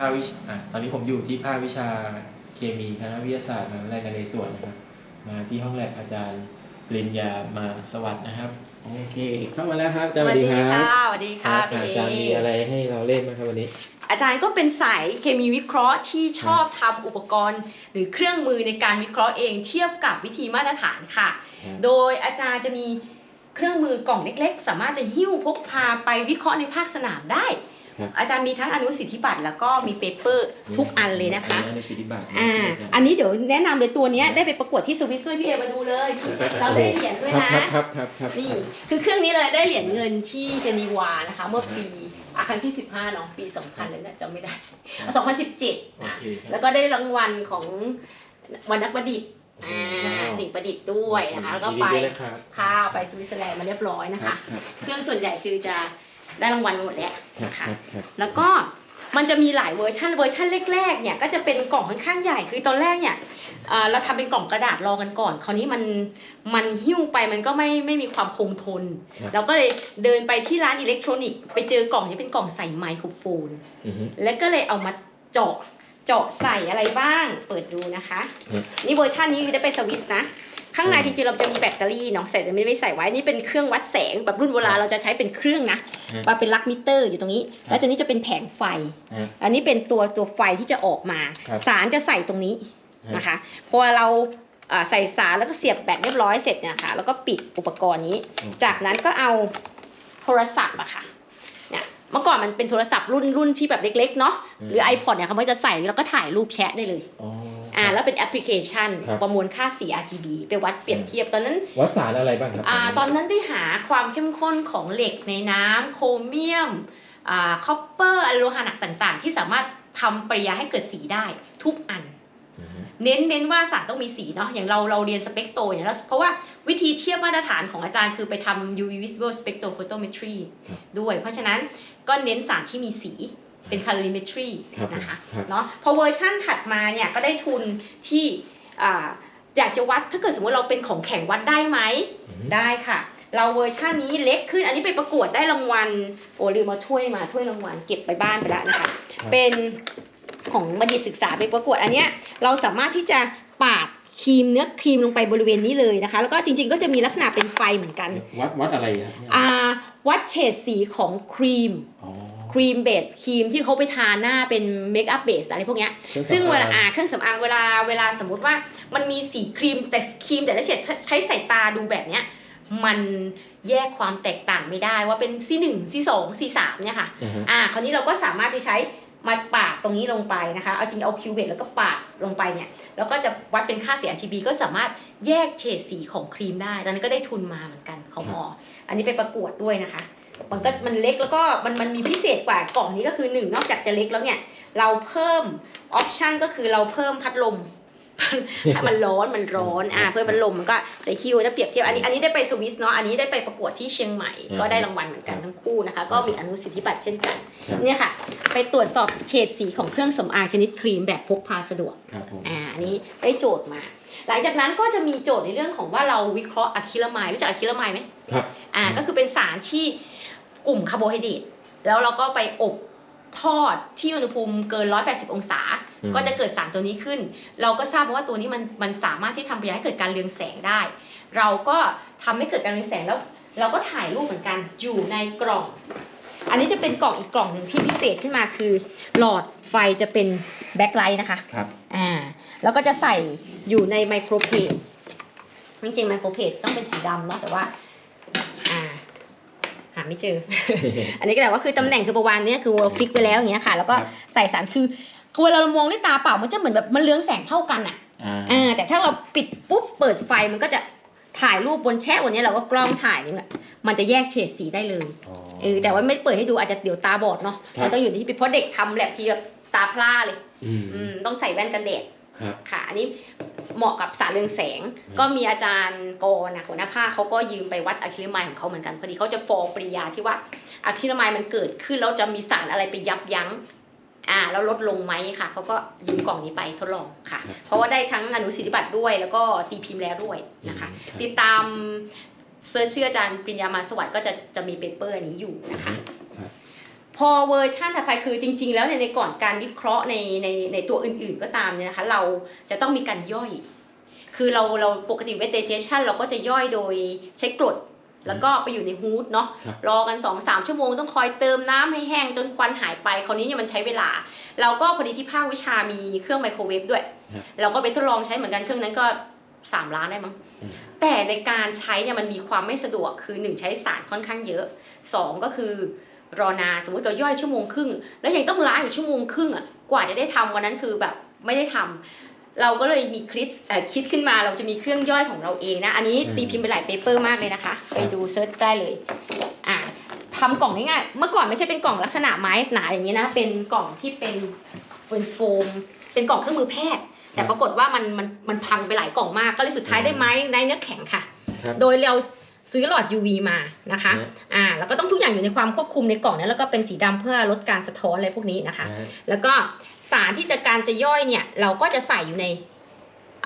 ภาควิชอะตอนนี้ผมอยู่ที่ภาควิชาเคมีคณะวิทยาศาสตร์มหาวิทยาลัยนเรศวรนะครับ มาที่ห้องแลบอาจารย์ปริญญามาสวัสดนะครับ โอเคเข้ามาแล้วครับอาจารย์สวัสดีครับสวัสดีคค่ะรับพี่อาเอจารย์มีอะไรให้เราเล่นไหมครับวันนี้ อาจารย์ก็เป็นสายเคมีวิเคราะห์ที่ชอบทำอุปกรณ์ หรือเครื่องมือในการวิเคราะห์เองเทียบกับวิธีมาตรฐานค่ะครับโดยอาจารย์จะมีเครื่องมือกล่องเล็ก ๆ สามารถจะหิ้วพกพาไปวิเคราะห์ในภาคสนามได้ครับ อาจารย์มีทั้งอนุสิทธิบัตรแล้วก็มีเปเปอร์ทุกอันเลยนะคะอันนี้สิทธิบัตรนะอ่าที่อาจารย์อันนี้เดี๋ยวแนะนำเลยตัวเนี้ยได้ไปประกวดที่สวิสด้วยพี่เอมาดูเลยนี่เราได้เหรียญด้วยครับนะครับครับครับครับนี่คือเครื่องนี้เลยได้เหรียญเงินที่เจนีวานะคะ เมื่อปีอะครั้งที่ 15เนาะปี 2000เลยเนี่ยจำไม่ได้ 2017โอนะเคครับแล้วก็ได้รางวัลของวันนักประดิษฐ์อ่าว้าวสิ่งประดิษฐ์ด้วยนะคะแล้วก็ยินไปดีด้วยนะครับพาไปสวิตเซอร์แลนด์มาเรียบร้อยนะครัคะบครับเครื่องส่วนใหญ่คือจะ ได้รางวัลหมดแล้วครับนะคคะรับครับแล้วก็มันจะมีหลายเวอร์ชันเวอร์ชันแรกๆเนี่ยก็จะเป็นกล่องค่อนข้างใหญ่คือตอนแรกเนี่ยเอ่อเราทำเป็นกล่องกระดาษรอกันก่อน คราวนี้มันมันหิ้วไปมันก็ไม่ไม่มีความคงทนครับเราก็เลยเดินไปที่ร้านอิเล็กทรอนิกส์ไปเจอกล่องนี้เป็นกล่องใส่ไมโครโฟนอือฮึแล้วก็เลยเอามาเจาะเจาะใส่อะไรบ้าง เปิดดูนะคะครับนี่เวอร์ชันนี้จะเป็นสวิสนะ ข้างในอืมจริงๆเราจะมีแบตเตอรี่เนาะใส่แต่ไม่ได้ใส่ไว้นี่เป็นเครื่องวัดแสงแบบรุ่นโบราณเราจะใช้เป็นเครื่องนะฮะมาเป็นลักมิเตอร์อยู่ตรงนี้ครับแล้วตัวนี้จะเป็นแผงไฟฮะอันนี้เป็นตัวตัวไฟที่จะออกมาครับสารจะใส่ตรงนี้ฮะนะคะพอเราเอ่อใส่สารแล้วก็เสียบแบตเรียบร้อยเสร็จเนี่ยค่ะแล้วก็ปิดอุปกรณ์นี้ จากนั้นก็เอาโทรศัพท์อะค่ะเนี่ยเมื่อก่อนมันเป็นโทรศัพท์รุ่นรุ่นที่แบบเล็กๆเนาะหรือ iPod เนี่ยเขาก็จะใส่แล้วก็ถ่ายรูปแชทได้เลย อ๋อ อ่าแล้วเป็นแอปพลิเคชันครับประมวลค่าสี RGB ไปวัดเปรียบเทียบตอนนั้น วัดสารอะไรบ้างครับอ่าตอนนั้นได้หาความเข้มข้นของเหล็กในน้ำโครเมียมอ่าคอปเปอร์อะโลหะหนักต่างๆ ที่สามารถทำปริยาให้เกิดสีได้ทุกอันอือฮึเน้นเน้นว่าสารต้องมีสีเนาะอย่างเราเราเรียนสเปกโตอย่างเราเพราะว่าวิธีเทียบมาตรฐานของอาจารย์คือไปทำ UV visible spectrophotometry ครับด้วย เพราะฉะนั้นก็เน้นสารที่มีสี เป็น colorimetry ครับผมนะคะครับเนาะพอเวอร์ชั่นถัดมาเนี่ยก็ได้ทุนที่อ่าอยากจะวัดถ้าเกิดสมมติเราเป็นของแข็งวัดได้ไหมอือฮึได้ค่ะ เราเวอร์ชันนี้เล็กขึ้น อันนี้ไปประกวดได้รางวัลโอ้ลืมมาถ้วยมาถ้วยรางวัลเก็บไปบ้านไปแล้วนะคะเป็นของบัณฑิตศึกษาไปประกวดอันเนี้ยเราสามารถที่จะปาดครีมเนื้อครีมลงไปบริเวณนี้เลยนะคะ แล้วก็จริงๆก็จะมีลักษณะเป็นไฟเหมือนกัน วัดวัดอะไรครับเนี่ยอ่าวัดเฉดสีของครีมอ๋อค รีมเบสครีมที่เขาไปทาหน้าเป็นเมคอัพเบสอะไรพวกเนี้ยครื่องซึ่งเวลาสำออ่าเครื่องสำอางเวลาเวลาสมมติว่ามันมีสีครีมแต่ครีมแต่ละเฉดใช้สายตาดูแบบเนี้ยมันแยกความแตกต่างไม่ได้ว่าเป็น C1 C2 C3 เนี่ยค่ะอ่าฮะอ่าคราวนี้เราก็สามารถที่ใช้มาปาดตรงนี้ลงไปนะคะ เอาจริงเอาคิวเบตแล้วก็ปาดลงไปเนี่ย แล้วก็จะวัดเป็นค่าสี RGB ก็สามารถแยกเฉดสีของครีมได้ ตอนนั้นก็ได้ทุนมาเหมือนกันของหมอ อันนี้ไปประกวดด้วยนะคะ มันก็มันเล็กแล้วก็มันมันมีพิเศษกว่ากล่องนี้ก็คือหนึ่งนอกจากจะเล็กแล้วเนี่ย เราเพิ่มออปชันก็คือเราเพิ่มพัดลมถ้ามันร้อนมันร้อนอ่าเพิ่มพัดลมมันก็จะฮิวถ้าเปรียบเทียบอันนี้อันนี้ได้ไปสวิสเนาะอันนี้ได้ไปประกวดที่เชียงใหม่ก็ได้รางวัลเหมือนกันทั้งคู่นะคะ ก็มีอนุสิทธิบัตรเช่นกันครับเนี่ยค่ะ ไปตรวจสอบเฉดสีของเครื่องสำอางชนิดครีมแบบพกพาสะดวกครับผมอ่าอันนี้ได้โจทย์มาหลังจากนั้นก็จะมีโจทย์ในเรื่องของว่าเราวิเคราะห์อะคริลามายรู้จักอะคริลามายไหมครับอ่าก็คือเป็นสารที่ กลุ่มคาร์โบไฮเดรตแล้วเราก็ไปอบทอดที่อุณหภูมิเกิน 180 องศาอืมก็จะเกิดสารตัวนี้ขึ้น เราก็ทราบมาว่าตัวนี้มันมันสามารถที่ทำปฏิกิริยาให้เกิดการเรืองแสงได้ เราก็ทำให้เกิดการเรืองแสงแล้ว เราก็ถ่ายรูปเหมือนกันอยู่ในกล่อง อันนี้จะเป็นกล่องอีกกล่องหนึ่งที่พิเศษขึ้นมาคือ หลอดไฟจะเป็นแบ็คไลท์นะคะครับอ่าแล้วก็จะใส่อยู่ในไมโครเพจจริงๆไมโครเพจต้องเป็นสีดำเนาะแต่ว่าอ่าหา ไม่เจอ อันนี้ก็แต่ว่าคือตำแหน่งคือประวานเนี้ยคือเราฟิกไปแล้วอย่างเงี้ยค่ะ แล้วก็ครับใส่สารคือคือเวลาเรามองด้วยตาเปล่ามันจะเหมือนแบบมันเลื้องแสงเท่ากันอะอ่าอ่าแต่ถ้าเราปิดปุ๊บเปิดไฟมันก็จะถ่ายรูปบนแช่บนเนี้ยเราก็กล้องถ่ายนี่แหละมันจะแยกเฉดสีได้เลยอ๋อเออแต่ว่าไม่เปิดให้ดูอาจจะเดี๋ยวตาบอดเนาะครับมันต้องอยู่ในที่ปิดเพราะเด็กทำแลบทีแบบตาพร่าเลยอืมอืมต้องใส่แว่นกันแดดครับค่ะ อันนี้ เหมาะกับสารเรืองแสงอืมก็มีอาจารย์กรนะหัวหน้าภาคเขาก็ยืมไปวัดอะคริลามายของเขาเหมือนกันพอดีเขาจะฟอร์ปริยาที่ว่าอะคริลามายมันเกิดขึ้นแล้วจะมีสารอะไรไปยับยั้งอ่าแล้วลดลงไหมค่ะเขาก็ยืมกล่องนี้ไปทดลองค่ะครับเพราะว่าได้ทั้งอนุสิทธิบัตรด้วย แล้วก็ตีพิมพ์แล้วด้วยนะคะอืมครับติดตามเซิร์ชชื่ออาจารย์ปริญญามาสวัสดิ์ก็จะจะมีเปเปอร์อันนี้อยู่นะคะครับ พอเวอร์ชันถัดไปคือจริง ๆ แล้วเนี่ยในก่อนการวิเคราะห์ในในในตัวอื่นๆก็ตามเนี่ยนะคะเราจะต้องมีการย่อย คือเราเราปกติเวทเ g เ t ชันเราก็จะย่อยโดยใช้กรดแล้วก็ไปอยู่ในฮูดเนาะครับรอกัน2อสามชั่วโมงต้องคอยเติมน้ำให้แห้งจนควันหายไป คราวนี้เนี่ยมันใช้เวลา เราก็พอดีที่ภาควิชามีเครื่องไมโครเวฟด้วยครับเราก็ไปทดลองใช้เหมือนกันเครื่องนั้นก็ 3 ล้านได้มั้งอืมแต่ในการใช้เนี่ยมันมีความไม่สะดวกคือ 1 ใช้สารค่อนข้างเยอะ 2 ก็คือ รอนานสมมติเราย่อยชั่วโมงครึ่ง แล้วยังต้องล้างอีกชั่วโมงครึ่งอะกว่าจะได้ทำวันนั้นคือแบบไม่ได้ทำเราก็เลยมีคลิปเอ่อคิดขึ้นมาเราจะมีเครื่องย่อยของเราเองนะ อันนี้อืมตีพิมพ์ไปหลายเปเปอร์มากเลยนะคะ ไปดูเซิร์ชได้เลยอ่าทำกล่องง่ายๆเมื่อก่อนไม่ใช่เป็นกล่องลักษณะไม้หนาอย่างนี้นะ เป็นกล่องที่เป็นเป็นโฟม เป็นกล่องเครื่องมือแพทย์ แต่ปรากฏว่ามันมันมันพังไปหลายกล่องมากก็เลยสุดท้ายได้ไม้ในเนื้อแข็งค่ะครับโดยเรา ซื้อหลอด UV มานะคะนะอ่า แล้วก็ต้องทุกอย่างอยู่ในความควบคุมในกล่องนั้นแล้วก็เป็นสีดำเพื่อลดการสะท้อนอะไรพวกนี้นะคะนะแล้วก็สารที่จะการจะย่อยเนี่ย เราก็จะใส่อยู่ใน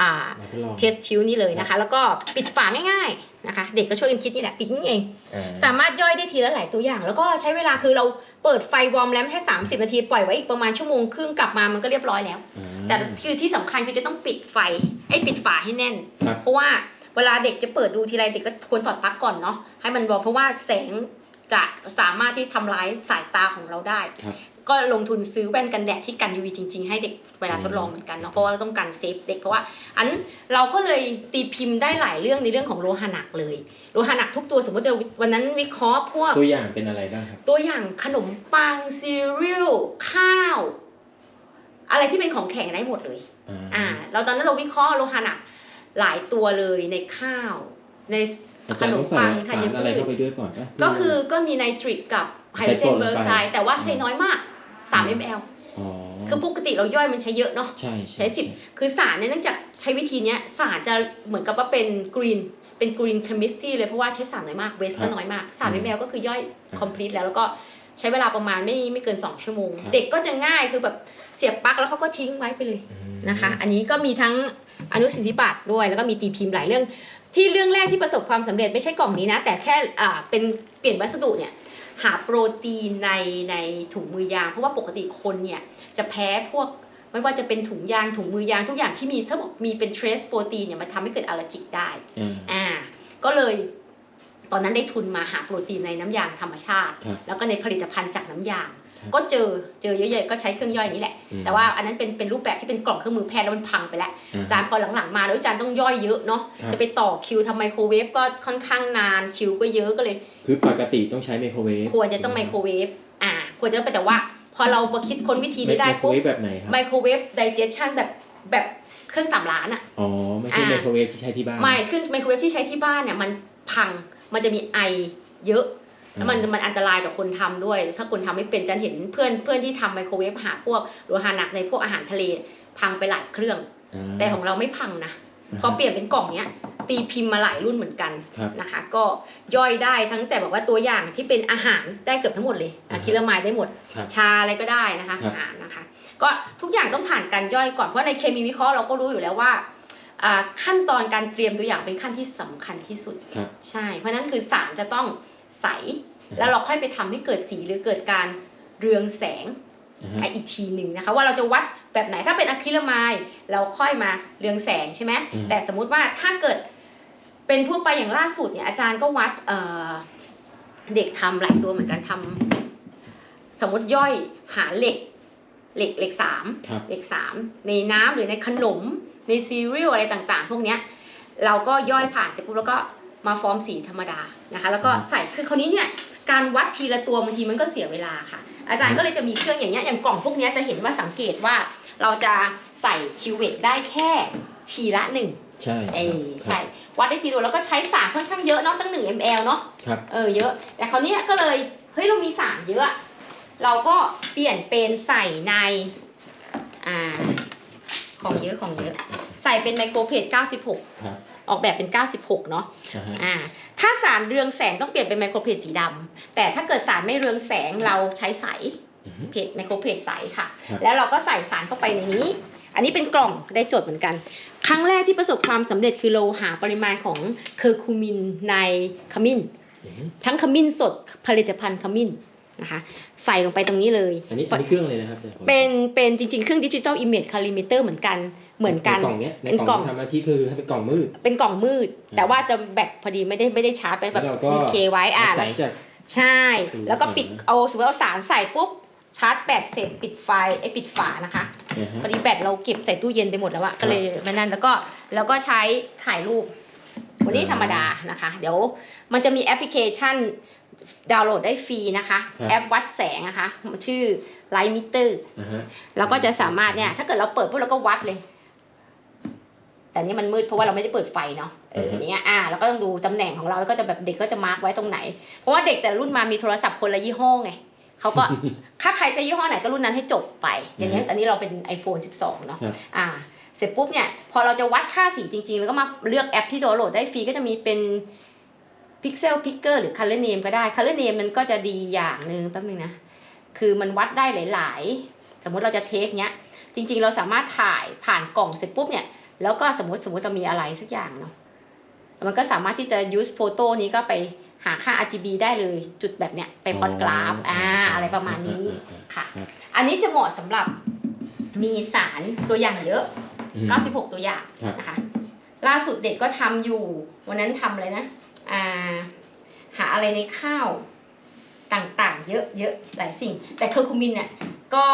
อ่ามาทดลองเทสทิวนี่เลยนะคะ แล้วก็ปิดฝาง่ายๆนะคะ เด็กก็ช่วยกันคิดนี่แหละ ปิดนี่เองอ่าสามารถย่อยได้ทีละหลายตัวอย่าง แล้วก็ใช้เวลาคือเราเปิดไฟวอร์มแลมป์แค่ 30 นาที ปล่อยไว้อีกประมาณชั่วโมงครึ่งกลับมามันก็เรียบร้อยแล้วอ่าแต่คือที่สำคัญคือจะต้องปิดไฟไอ้ปิดฝาให้แน่นครับเพราะว่า เวลาเด็กจะเปิดดูทีไรเด็กก็ควรถอดปลั๊กก่อนเนาะให้มันบอกเพราะว่าแสงจะสามารถที่ทำร้ายสายตาของเราได้ครับก็ลงทุนซื้อแว่นกันแดดที่กัน UV จริง ๆ ให้เด็กเวลาทดลองเหมือนกันเนาะเพราะว่าเราต้องการเซฟเด็กเพราะว่าอันเราก็เลยตีพิมพ์ได้หลายเรื่องในเรื่องของโลหะหนักเลยโลหะหนักทุกตัวสมมติจะวันนั้นวิเคราะห์พวกตัวอย่างเป็นอะไรบ้างครับตัวอย่างขนมปังซีเรียลข้าว อะไรที่เป็นของแข็งได้หมดเลยอ่าเราตอนนั้นเราวิเคราะห์โลหะหนัก หลายตัวเลยในข้าว ในอาขจารย์นต้มองใส่ปังสารอะไรเข้าไปด้วยก่อนปะก็คือก็มีไนตริกกับไฮโดรเจนเบอร์ไซด์แต่ว่าใช้น้อยมาก 3 ml อ๋อคือปกติเราย่อยมันใช้เยอะเนาะใช่ใช้สิบคือสารเนี่ยเนื่องจากใช้วิธีเนี้ยสารจะเหมือนกับว่าเป็นกรีนเป็นกรีนเคมิสตรีเลยเพราะว่าใช้สารน้อยมากเวสก็น้อยมาก3 ml ก็คือย่อย complete แล้วแล้วก็ ใช้เวลาประมาณไม่ไม่เกิน 2 ชั่วโมง เด็กก็จะง่ายคือแบบเสียบปลั๊กแล้วเขาก็ทิ้งไว้ไปเลยอืมนะคะ อันนี้ก็มีทั้งอนุสิทธิบัตรด้วย แล้วก็มีตีพิมพ์หลายเรื่อง ที่เรื่องแรกที่ประสบความสำเร็จไม่ใช่กล่องนี้นะ แต่แค่อ่าเป็นเปลี่ยนวัสดุเนี่ยหาโปรตีนในในถุงมือยาง เพราะว่าปกติคนเนี่ยจะแพ้พวกไม่ว่าจะเป็นถุงยางถุงมือยางทุกอย่างที่มีถ้าบอกมีเป็นเทรสโปรตีนเนี่ยมันทำให้เกิดอัลเลอร์จิกได้อ่าอ่าก็เลย ตอนนั้นได้ทุนมาหาโปรตีนในน้ำยางธรรมชาติครับแล้วก็ในผลิตภัณฑ์จากน้ำยางครับก็เจอเจอเยอะๆก็ใช้เครื่องย่อยนี้แหละอืมแต่ว่าอันนั้นเป็นเป็นรูปแบบที่เป็นกล่องเครื่องมือแพทย์แล้วมันพังไปแล้วอ่าอาจารย์พอหลังๆมาแล้วอาจารย์ต้องย่อยเยอะเนาะครับจะไปต่อคิวทำไมโครเวฟก็ค่อนข้างนานคิวก็เยอะก็เลย คือปกติต้องใช้ไมโครเวฟควรจะต้องไมโครเวฟอ่าควรจะแต่ว่า พอเรามาคิดค้นวิธีนี้ได้ไมโครปุ๊บเวฟแบบไหนครับไมโครเวฟไดเจชันแบบแบบเครื่องสามล้านอะอ๋อไม่ใช่อ่าไมโครเวฟที่ใช้ที่บ้านไม่เครื่องไมโครเวฟที่ใช้ที่บ้านเนี่ยมันพัง มันจะมีไอเยอะ แล้วมันมันอันตรายกับคนทำด้วย ถ้าคนทำไม่เป็นจันเห็นเพื่อนเพื่อนที่ทำไมโครเวฟหาพวกโลหะหนักในพวกอาหารทะเลพังไปหลายเครื่องอ่าแต่ของเราไม่พังนะพอเปลี่ยนเป็นกล่องเนี้ยตีพิมพ์มาหลายรุ่นเหมือนกันครับนะคะ ก็ย่อยได้ทั้งแต่บอกว่าตัวอย่างที่เป็นอาหารได้เกือบทั้งหมดเลยอะอ่าฮะคิลามายได้หมดครับชาอะไรก็ได้นะคะครับอ่านะคะ ก็ทุกอย่างต้องผ่านการย่อยก่อนเพราะในเคมีวิเคราะห์เราก็รู้อยู่แล้วว่าอ่า ขั้นตอนการเตรียมตัวอย่างเป็นขั้นที่สำคัญที่สุดครับใช่ เพราะฉะนั้นคือสารจะต้องใส แล้วเราค่อยไปทำให้เกิดสีหรือเกิดการเรืองแสงอ่าฮะอะอีกทีหนึ่งนะคะว่าเราจะวัดแบบไหนถ้าเป็นอะคริลามายเราค่อยมาเรืองแสงใช่ไหมอืมแต่สมมุติว่าถ้าเกิดเป็นทั่วไปอย่างล่าสุดเนี่ยอาจารย์ก็วัดเอ่อเด็กทำหลายตัวเหมือนกันทำสมมติย่อยหาเหล็กเหล็กเหล็กสามครับเลขสามในน้ำหรือในขนม ในซีเรียลอะไรต่างๆ พวกเนี้ยเราก็ย่อยผ่านเสร็จปุ๊บแล้วก็มาฟอร์มสีธรรมดานะคะ แล้วก็ใส่คือคราวนี้เนี่ยการวัดทีละตัวบางทีมันก็เสียเวลาค่ะ อาจารย์ก็เลยจะมีเครื่องอย่างเงี้ยอย่างกล่องพวกเนี้ยจะเห็นว่าสังเกตว่าเราจะใส่คิวเวตได้แค่ทีละหนึ่งใช่เออครับใช่วัดได้ทีเดียวแล้วก็ใช้สารค่อนข้างเยอะเนาะตั้งหนึ่ง ml เนาะครับเออเยอะ แต่คราวเนี้ยก็เลยเฮ้ยเรามีสารเยอะ เราก็เปลี่ยนเป็นใส่ในอ่าของเยอะของเยอะใส่เป็นไมโครเพจ96 ครับ ออกแบบเป็น 96 เนาะอ่าฮะ อ่าถ้าสารเรืองแสงต้องเปลี่ยนเป็นไมโครเพจสีดำแต่ถ้าเกิดสารไม่เรืองแสงเราใช้ใส อือฮึ เพจไมโครเพจใสค่ะ ครับ แล้วเราก็ใส่สารเข้าไปในนี้ อันนี้เป็นกล่องได้จดเหมือนกัน ครั้งแรกที่ประสบความสำเร็จคือเราหาปริมาณของเคอร์คูมินในขมิ้น อือฮึทั้งขมิ้นสดผลิตภัณฑ์ขมิ้น นะคะใส่ลงไปตรงนี้เลย อันนี้อันนี้เครื่องเลยนะครับอาจารย์เป็นเป็นจริงๆ เครื่องดิจิตอลอิมเมจคาลิมิเตอร์เหมือนกันเหมือนกันในกล่องเนี้ยในเป็นกกล่ล่อองงที่ทำหน้าที่คือให้เป็นกล่องมืด เป็นกล่องมืดอืมแต่ว่าจะแบตพอดีไม่ได้ไม่ได้ชาร์จไปแบบแล้วเราก็มีเคไว้อะแสงจากใช่อืมแล้วก็ปิดอืมเอาสมมติเอาสารใส่ปุ๊บชาร์จแบตเสร็จปิดไฟไอ้ปิดฝานะคะนะฮะพอดีแบตเราเก็บใส่ตู้เย็นไปหมดแล้วอะก็เลยมานั่นแล้วก็แล้วก็ใช้ถ่ายรูปวันนี้อืมธรรมดานะคะ เดี๋ยวมันจะมีแอปพลิเคชัน ดาวน์โหลดได้ฟรีนะคะครับแอปวัดแสงนะคะมันชื่อ Light Meter นะฮะเราก็จะสามารถเนี่ย ถ้าเกิดเราเปิดปุ๊บเราก็วัดเลย แต่อันนี้มันมืดเพราะว่าเราไม่ได้เปิดไฟเนาะเอออือฮึอย่างเนี้ยอ่าเราก็ต้องดูตำแหน่งของเราแล้วก็จะแบบเด็กก็จะมาร์กไว้ตรงไหน เพราะว่าเด็กแต่รุ่นมามีโทรศัพท์คนละยี่ห้อไงเขาก็ถ้าใครใช้ยี่ห้อไหนก็รุ่นนั้นให้จบไป อย่างเงี้ยแต่นี้เราเป็น iPhone 12 เนาะครับอ่าเสร็จปุ๊บเนี่ย พอเราจะวัดค่าสีจริงๆ แล้วก็มาเลือกแอปที่ดาวน์โหลดได้ฟรีก็จะมีเป็น Pixel Picker หรือ Color Name ก็ได้ Color Name มันก็จะดีอย่างหนึ่งแป๊บนึงนะ คือมันวัดได้หลาย ๆ สมมติเราจะเทคเนี้ย จริง ๆ เราสามารถถ่ายผ่านกล่องเสร็จปุ๊บเนี่ย แล้วก็สมมติสมมติจะมีอะไรสักอย่างเนาะ มันก็สามารถที่จะ use photo นี้ก็ไปหาค่า RGB ได้เลยจุดแบบเนี้ยไปพอดกราฟอ่าอะไรประมาณนี้ค่ะครับอันนี้จะเหมาะสำหรับมีสารตัวอย่างเยอะอืม96 ตัวอย่างครับนะคะ ล่าสุดเด็กก็ทำอยู่ วันนั้นทำอะไรนะอ่า หาอะไรในข้าวต่างๆ เยอะเยอะหลายสิ่ง แต่เคอร์คูมินเนี่ยก็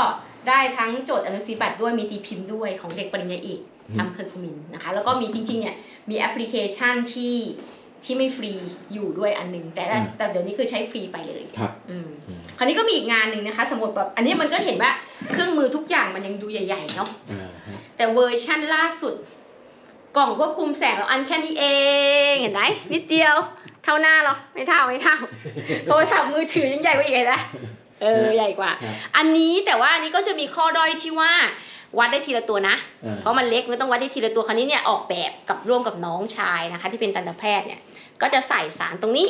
ได้ทั้งโจทย์อนุสิบัตรด้วยมีตีพิมพ์ด้วยของเด็กปริญญาเอกอืมทำเคอร์คูมินนะคะแล้วก็มีจริงๆเนี่ยมีแอปพลิเคชันที่ที่ไม่ฟรีอยู่ด้วยอันหนึง แต่ละแต่เดี๋ยวนี้คือใช้ฟรีไปเลยครับอืมอืมคราวนี้ก็มีอีกงานหนึ่งนะคะ สมมติแบบอันนี้มันก็เห็นว่าเครื่องมือทุกอย่างมันยังดูใหญ่ ๆ เนาะอ่าฮะแต่เวอร์ชั่นล่าสุด กล่องควบคุมแสงเราอันแค่นี้เองเห็นไหมนิดเดียวเท่าหน้าเราไม่เท่าไม่เท่า โทรศัพท์มือถือยังใหญ่กว่าอีกเลยนะเออใหญ่กว่าครับอันนี้แต่ว่าอันนี้ก็จะมีข้อด้อยที่ว่าวัดได้ทีละตัวนะอ่าเพราะมันเล็กมันก็ต้องวัดได้ทีละตัวคราวนี้เนี่ยออกแบบกับร่วมกับน้องชายนะคะ ที่เป็นทันตแพทย์เนี่ยก็จะใส่สารตรงนี้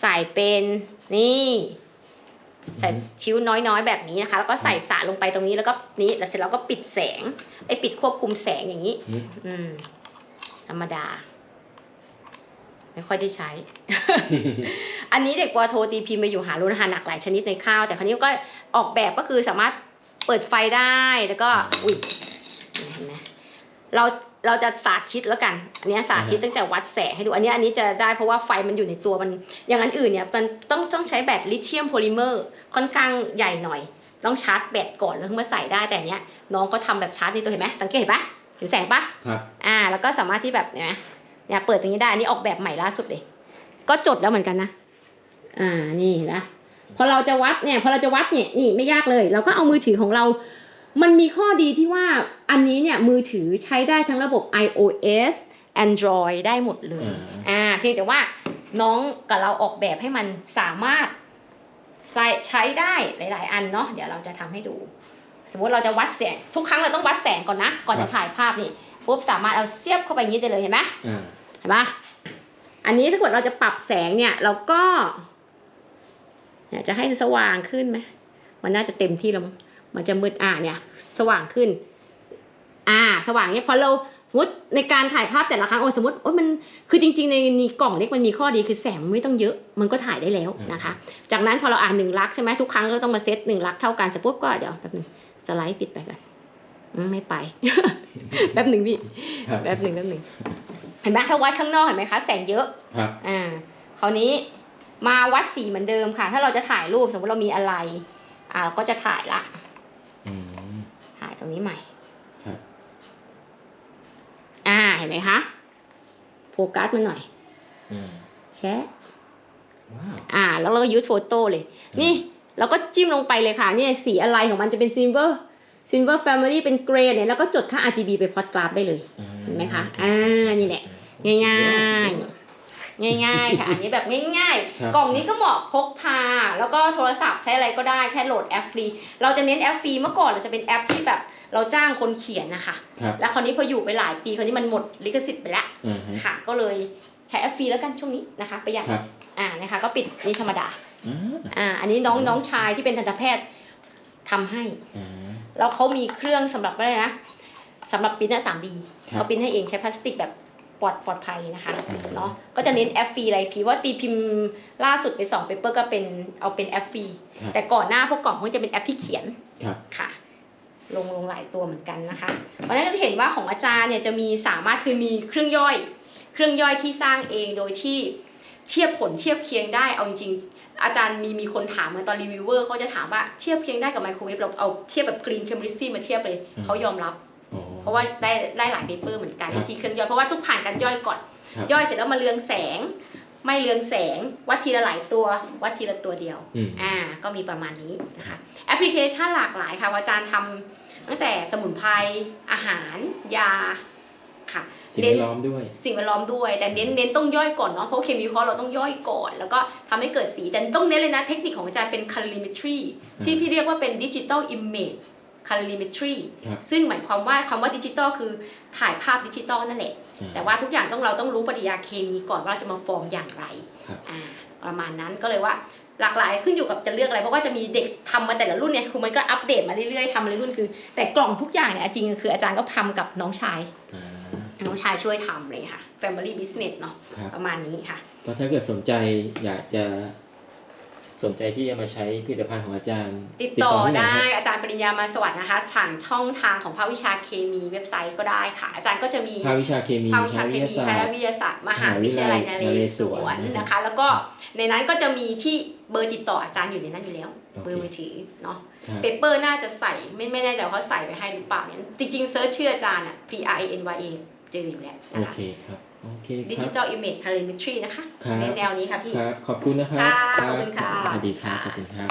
ใส่เป็นนี่ ใส่ชิ้วน้อยๆ แบบนี้นะคะ แล้วก็ใส่สารลงไปตรงนี้แล้วก็นี้แล้วเสร็จแล้วก็ปิดแสงไอ้ปิดควบคุมแสงอย่างนี้ อืมอืมธรรมดา ไม่ค่อยได้ใช้ อันนี้เด็กวอโทตีพิมพ์มาอยู่หาโลหะหนักหลายชนิดในข้าว แต่คราวนี้ก็ออกแบบก็คือสามารถเปิดไฟได้แล้วก็อุ้ยเห็นไหมเรา เราจะสาธิตแล้วกันอันเนี้ยสาธิตตั้งแต่วัดแสงให้ดูอันนี้อันนี้จะได้เพราะว่าไฟมันอยู่ในตัวมันอย่างนั้นอื่นเนี่ยมันต้องต้องใช้แบตลิเธียมโพลิเมอร์ค่อนข้างใหญ่หน่อย ต้องชาร์จแบตก่อนแล้วถึงมาใส่ได้แต่อันเนี้ยน้องก็ทำแบบชาร์จในตัวเห็นไหมสังเกตเห็นปะเห็นแสงปะครับอ่า แล้วก็สามารถที่แบบเนี่ยนะเนี่ยเปิดตรงนี้ได้อันนี้ออกแบบใหม่ล่าสุดเลย ก็จดแล้วเหมือนกันนะอ่านี่นะพอเราจะวัดเนี่ยพอเราจะวัดเนี่ยนี่ไม่ยากเลย เราก็เอามือถือของเรา มันมีข้อดีที่ว่าอันนี้เนี่ยมือถือใช้ได้ทั้งระบบ iOS Android ได้หมดเลยอ่าอ่าเพียงแต่ว่าน้องกับเราออกแบบให้มันสามารถใส่ใช้ได้หลาย ๆ อันเนาะเดี๋ยวเราจะทำให้ดู สมมติเราจะวัดแสงทุกครั้งเราต้องวัดแสงก่อนนะ ก่อนครัจะบถ่ายภาพนี่ปุ๊บสามารถเอาเสียบเข้าไปอย่างนี้ได้เลยเห็นไหมอ่าเห็นปะอันนี้ถ้าเกิดเราจะปรับแสงเนี่ยเราก็เนี่ยจะให้สว่างขึ้นไหมมันน่าจะเต็มที่แล้วมั้ง มันจะมืดอ่าเนี่ยสว่างขึ้น อ่า สว่างเนี่ยพอเราสมมติในการถ่ายภาพแต่ละครั้งโอ้สมมติโอ้ยมันคือจริง ๆ ในในกล่องเล็กมันมีข้อดีคือแสงมันไม่ต้องเยอะมันก็ถ่ายได้แล้วนะคะ จากนั้นพอเราอ่านหนึ่งลักษณ์ใช่ไหมทุกครั้งเราต้องมาเซตหนึ่งลักษณ์เท่ากันเสร็จปุ๊บก็เดี๋ยวแป๊บหนึงสไลด์ปิดไปก่อนอืมไม่ไป แป๊บหนึ่งพี่ครับแป๊บหนึ่งแป๊บหนึ่งเห็นไหมถ้าวัดข้างนอกเห็นไหมคะแสงเยอะครับอ่าคราวนี้มาวัดสีเหมือนเดิมค่ะ ถ้าเราจะถ่ายรูปสมมติเรามีอะไร อ่าเราก็จะถ่ายละ อืมถ่ายตรงนี้ใหม่ครับอ่าเห็นไหมคะ โฟกัสมันหน่อยอ่าแชะว้าวอ่า แล้วเราก็ยุดโฟโต้เลย นี่เราก็จิ้มลงไปเลยค่ะ นี่สีอะไรของมันจะเป็นซิลเวอร์ซิลเวอร์แฟมิลี่เป็นเกรย์เนี่ยแล้วก็จดค่า RGB ไปพอดกราฟได้เลยอ่าเห็นไหมคะ อ่า นี่แหละ ง่ายๆ ง่าย ๆ ค่ะ อันนี้แบบง่ายครับๆกล่องนี้ก็เหมาะพกพา แล้วก็โทรศัพท์ใช้อะไรก็ได้แค่โหลดแอปฟรี เราจะเน้นแอปฟรีเมื่อก่อนเราจะเป็นแอปที่แบบเราจ้างคนเขียนนะคะครับแล้วคราวนี้พออยู่ไปหลายปีคราวนี้มันหมดลิขสิทธิ์ไปแล้วอ่าฮะค่ะ ก็เลยใช้แอปฟรีแล้วกันช่วงนี้นะคะประหยัดครับอ่านะคะ ก็ปิดนี่ธรรมดาอ่าอ่าอันนี้น้องน้องชายที่เป็นทันตแพทย์ทำให้อ่าแล้วเขามีเครื่องสำหรับอะไรนะสำหรับปริ้นอะสามดีครับเขาปริ้นให้เองใช้พลาสติกแบบ ปลอดปลอดภัยนะคะอืมเนาะก็จะเน้นแอปฟรีอะไรพีว่าตีพิมพ์ล่าสุดไปสองเปเปอร์ก็เป็นเอาเป็นแอปฟรีครับแต่ก่อนหน้าพวกกล่องพวกจะเป็นแอปที่เขียนครับค่ะ ลงลงหลายตัวเหมือนกันนะคะวันนั้นก็จะเห็นว่าของอาจารย์เนี่ยจะมีสามารถคือมีเครื่องย่อย เครื่องย่อยที่สร้างเองโดยที่เทียบผลเทียบเคียงได้เอาจริงๆ อาจารย์มีมีคนถามมาตอนรีวิวเวอร์เขาจะถามว่าเทียบเคียงได้กับไมโครเวฟเราเอาเทียบแบบกรีนเคม i ริสซี่มาเทียบเลยอืมเขายอมรับอ๋อ เพราะว่าได้ได้หลายเปเปอร์เหมือนกันครับที่เครื่องย่อยเพราะว่าทุกผ่านการย่อยก่อนครับย่อยเสร็จแล้วมาเรืองแสง ไม่เรืองแสงวัดทีละหลายตัว วัดทีละตัวเดียวอืมอ่าก็มีประมาณนี้นะคะแอปพลิเคชันหลากหลายค่ะอาจารย์ทำตั้งแต่สมุนไพรอาหาร ยาค่ะสิ่งแวดล้อมด้วย สิ่งแวดล้อมด้วย แต่เน้นเน้นต้องย่อยก่อนเนาะเพราะเคมีวิเคราะห์เราต้องย่อยก่อน แล้วก็ทำให้เกิดสีแต่ต้องเน้นเลยนะเทคนิคของอาจารย์เป็น calorimetry ที่พี่เรียกว่าเป็น digital image calorimetry ครั บซึ่งหมายความว่าคำว่าดิจิตอลคือถ่ายภาพดิจิตอลนั่นแหละอ่แต่ว่าทุกอย่างต้องเราต้องรู้ปฏิกิริยาเคมีก่อนว่าเราจะมาฟอร์มอย่างไรครับอ่าประมาณนั้นก็เลยว่าหลากหลายขึ้นอยู่กับจะเลือกอะไรเพราะว่าจะมีเด็กทำมาแต่ละรุ่นเนี่ยคือมันก็อัปเดตมาเรื่อยๆทำมาเรื่อยๆรุ่นคือ แต่กล่องทุกอย่างเนี่ยจริงๆคืออาจารย์ก็ทำกับน้องชายอ่าน้องชายช่วยทำเลยค่ะ Family Business เนาะครับประมาณนี้ค่ะก็ถ้าเกิดสนใจอยากจะ สนใจที่จะมาใช้ผลิตภัณฑ์ของอาจารย์ ติดต่อที่หนได้ครับอาจารย์ปริญญามาสวัสดิ์นะคะทางช่องทางของภาควิชาเคมีเว็บไซต์ก็ได้ค่ะ อาจารย์ก็จะมีภาควิชาเคมีภาควิชาเควิทมียาศาคสณะตร์วิทยาศาสตร์มหาวิทยาลัยนเรศวรนะคะ แล้วก็ในนั้นก็จะมีที่เบอร์ติดต่ออาจารย์อยู่ในนั้นอยู่แล้วโอเคเบอร์มือถือเนาะครับเปเปอร์น่าจะใส่ไม่ไม่แน่ใจว่าเขาใส่ไปให้หรือเปล่าเนี่ยจริงๆเซิร์ชชื่ออาจารย์อะ P R I N Y A เจออยู่แล้วโอนะคะเคครับ โอเคคดิรัจิบตอลอิมเมจคาลิเมทรีนะคะครับในแนวนี้ค่ะพี่ ครับ ขอบคุณนะครับค่ะรัขอบคุณค่ะ สวัสดีครับค่ะขอบคุณครับ